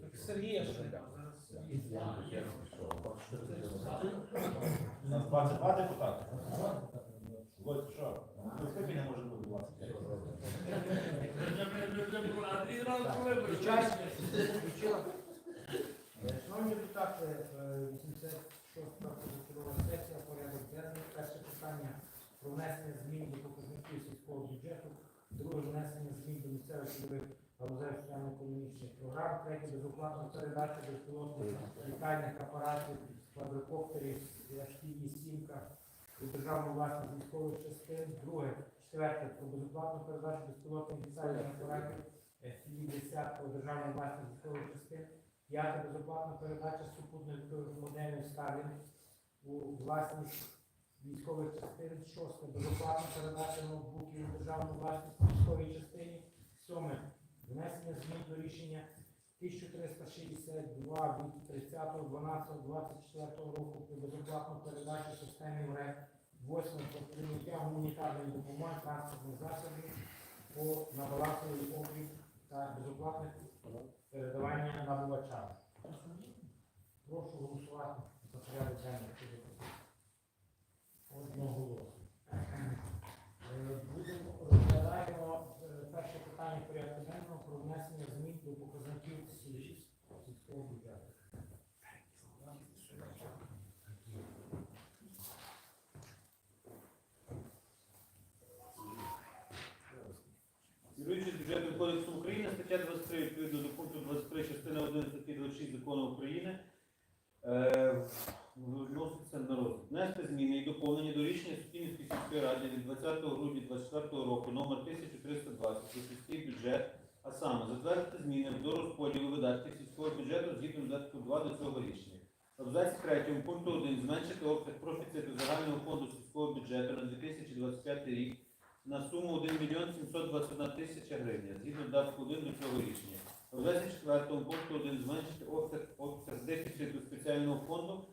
Так Сергія ще не У нас 22 депутати. Ось що? Скликання може бути 25. Шановні депутати, е, 86-та позачергова сесія, порядок денний. Перше питання про внесення змін до показників бюджету. Друге внесення змін до місцевих цільових галузей соціально-економічних програм. Третє безоплатна передача безпілотних літальних апаратів, квадрокоптерів, FPV сімка у державну власність військових частин. Друге, четверте про безоплатну передачу безпілотних літальних апаратів FPV-10 у державну власність військових частин. П'яте безоплатна передача супутникових моделей Starlink у власність військових частин. Шосте безоплатна передача ноутбуків у державну власність військовій частині. Сьоме внесення змін до рішення 1362 від 30.12.24 року про безоплатну передачу системи МРЕ. Восьме про прийняття гуманітарної допомоги транспортних засобів по на балансовий облік та безоплатне передавання набувачам. Прошу голосувати за порядок денний. Е, Будемо розглядаємо е, перше питання порядку денного про внесення змін показників сільського бюджету. Керуючись України, стаття 23 відповідно до пункту 23 частини 1 статті 26 закону України Внести зміни і доповнення до рішення Сукінівської сільської ради від 20 грудня 2024 року номер 1320 про сільський бюджет, а саме затвердити зміни до розподілу видатків сільського бюджету згідно додатку 2 до цього рішення. В абзаці 3 пункту 1 зменшити обсяг профіциту загального фонду сільського бюджету на 2025 рік на суму 1 мільйон 721 тисяча гривень, згідно додатку 1 до цього рішення. В 24 пункту 1 зменшити обсяг, обсяг дефіциту спеціального фонду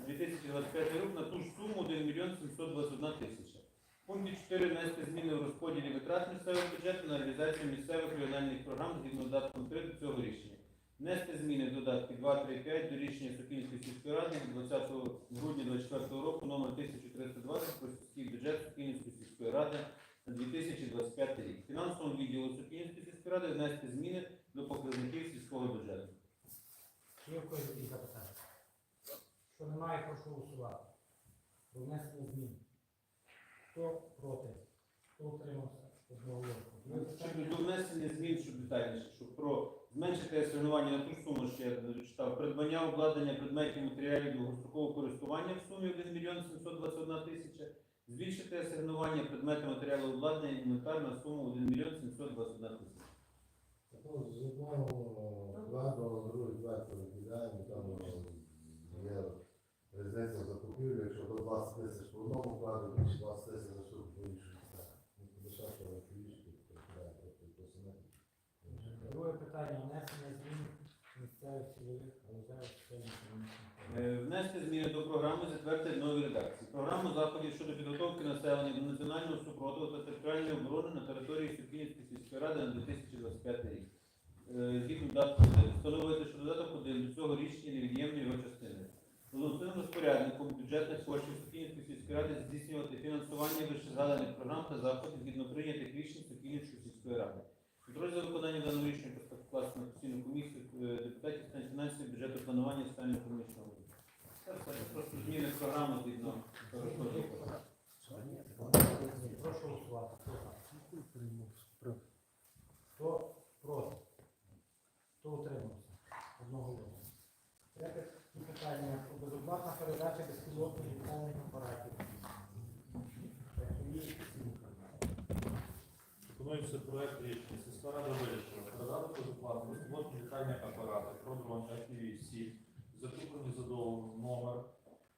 на 2025 рік на ту ж суму 1 мільйон 721 тисяча. В пункті 4 внести зміни в розподілі витрат місцевого бюджету на реалізацію місцевих регіональних програм згідно додатком 3 до цього рішення. Внести зміни в додатки 2, 3, 5 до рішення Сокільської сільської ради від 20 грудня 2024 року номер 1320 про сільський бюджет Сокільської сільської ради на 2025 рік. Фінансовому відділу Сокільської сільської ради внести зміни до показників сільського бюджету. Є в когось запитання? Що немає, прошу голосувати. Про внесення змін. Хто проти? Хто утримався? Питання. Щодо до внесення змін, щоб детальніше, щоб про зменшити асигнування на ту суму, що я читав, придбання обладнання предметів матеріалів довгострокового користування в сумі 1 мільйон 721 тисяча, збільшити асигнування предметів матеріалів обладнання і інвентар на суму 1 мільйон 721 тисяча. Ну, з одного вкладу, з другої там е, є різниця закупівлі, якщо до 20 тисяч по одному вкладу, більше 20 тисяч за штуку по іншому. Так, ну. Друге питання. Внесення змін місцевих цільових програм. Е, Внести зміни до програми, затвердити нові редакції. Програму заходів щодо підготовки населення до національного супротиву та територіальної оборони на території Сукінської сільської ради на 2025 рік. Е, Згідно додатку 1. Встановити, що додаток 1 до цього рішення невід'ємної його частини. Головним розпорядником бюджетних коштів Сукінської сільської ради здійснювати фінансування вищезгаданих програм та заходів згідно прийнятих рішень Сукінської сільської ради. Контроль за виконанням даного рішення покласти на постійну комісію е, депутатів з фінансів, бюджету планування соціально економічного розвитку. Це просто зміни програми згідно. Прошу голосувати. Хто проти? Хто утримався? Питання про безоплатна передача безпілотних літальних апаратів. Пропонується проект рішення. Сільська рада вирішила передати безоплатно безпілотні літальні апарати про дрон FPV-7, закуплені за договором номер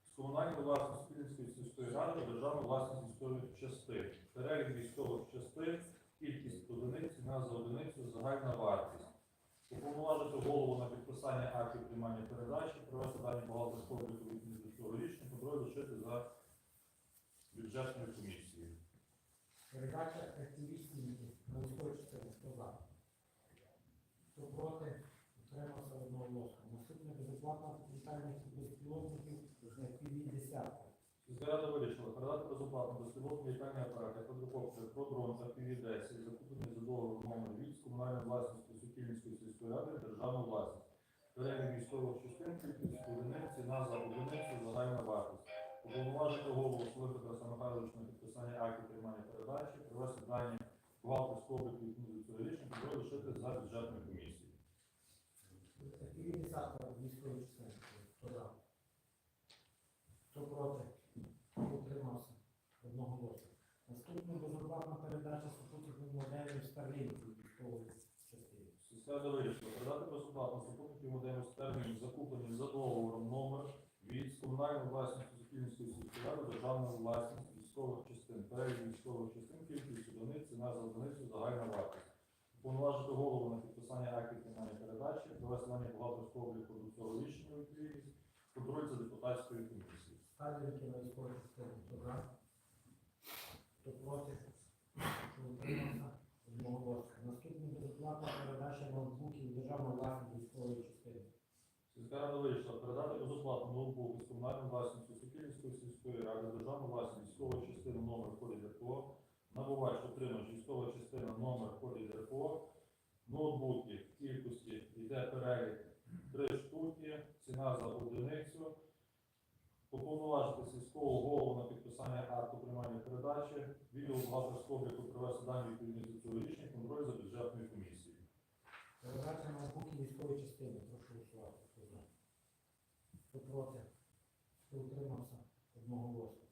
з комунальної власності Спільницької сільської ради державної власності військових частин. Перелік військових частин, кількість одиниць, ціна за одиницю, загальна вартість. Уповноважити голову на підписання актів приймання передачі, провести дані бухгалтерського обліку відповідно до цього контроль лишити за бюджетною комісією. Передача активістів на. Хто за? Хто проти? Утримався одноголосно. Наступне безоплатна літальних безпілотників FPV десятка. Сільська вирішила передати безоплатно безпілотні літальні апарати, квадрокоптери, про дрон та піві-10, закуплені за договором номер 8 з комунальної власності Сокільницької сільської ради державну власність. Перелік військових частин, кількість одиниць, назва одиниці, загальна вартість. Уповноважити голову Служби Тараса Михайловича на підписання актів приймання передачі, привести дані бухгалтерського обліку відповідно до цього рішення, лишити за бюджетною комісією. FPV десятка військові частини. Хто за? Хто проти? Хто утримався? Одноголосно. Наступне безоплатна передача супутникових моделів Starlink військової частини. Сільська рада вирішила передати безоплатно супутників моделів термінів, закуплені за договором номер від з комунальної власності Сокільницької сільської ради державної власності військових частин, перелік військових частин, кількість за одиницю, загальна вартість. Уповноважити голову на підписання актів приймання передачі, дані бухгалтерського обліку до цього рішення відповідність, контроль за депутатською комісією. Сталінки на військові частини. Хто за? Хто проти? Хто утримався? Одноголосно. Наступне безоплатна передача ноутбуків державної власності військової частини. Сільська рада вирішила передати безоплатно ноутбук з комунальної власності Сокільницької сільської ради державну власність військової частини номер кодів РПО, набувач отримач військова частина номер кодів РПО, ноутбуки в кількості йде перелік три штуки, ціна за одиницю, уповноважити сільського голову на підписання акту приймання передачі, відділ бухгалтерського обліку привести дані відповідні до цього рішення, контроль за бюджетною комісією. Передача ноутбуків військової частини. Прошу голосувати. Хто за? Хто проти? Хто утримався? Одноголосно.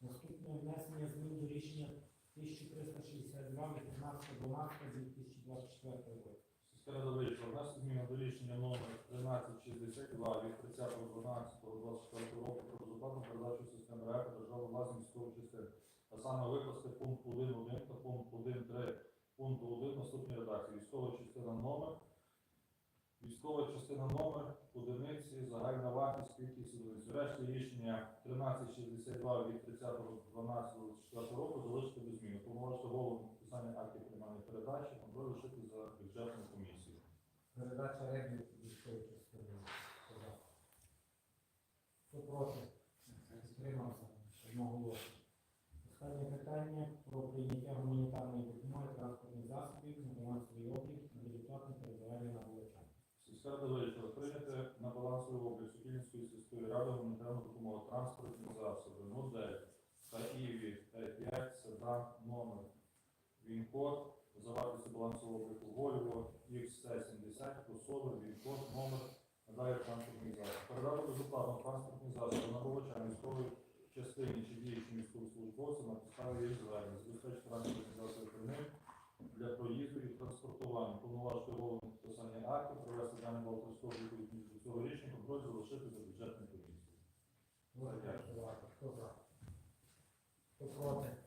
Наступне внесення змін до рішення 1362 від 15.12.2024 року. Сільська вирішила внести зміни до рішення номер 1362 від 30.12.24 року про безоплатну передачу системи РЕП державу власність військових частин. А саме викласти пункт 1.1 та пункт 1.3 пункту 1 наступній редакції. Військова частина номер. Військова частина номер, одиниці, загальна вартість, кількість одиниць. Решті рішення 1362 від 30.12.24 року залишити без змін. Повноважити голову підписання актів приймання передачі, контроль лишити за бюджетну комісію. Передача ребів військової частини. Хто проти? Утримався? Одноголосно. Останнє питання про прийняття гуманітарної допомоги транспортних засобів на фінансовий облік на безоплатне перебування на вулицях. Сільська рада вирішила прийняти на балансовий облік сільської ради гуманітарну допомогу транспортні засоби, модель ТАІВІ Т5, седан, номер, він-код, за вартістю балансового обліку Volvo XC70, кросовер, він-код, номер, надалі транспортний засіб. Передати безоплатно транспортні засоби набувачам військової частині чи діючим військовослужбовцям на підставі їх звернень, забезпечити транспортні засоби при них для проїзду і транспортування, повноважити голову підписання актів, провести дані бухгалтерського обліку відповідно до цього контроль залишити за бюджетною комісією. Хто за? Хто проти?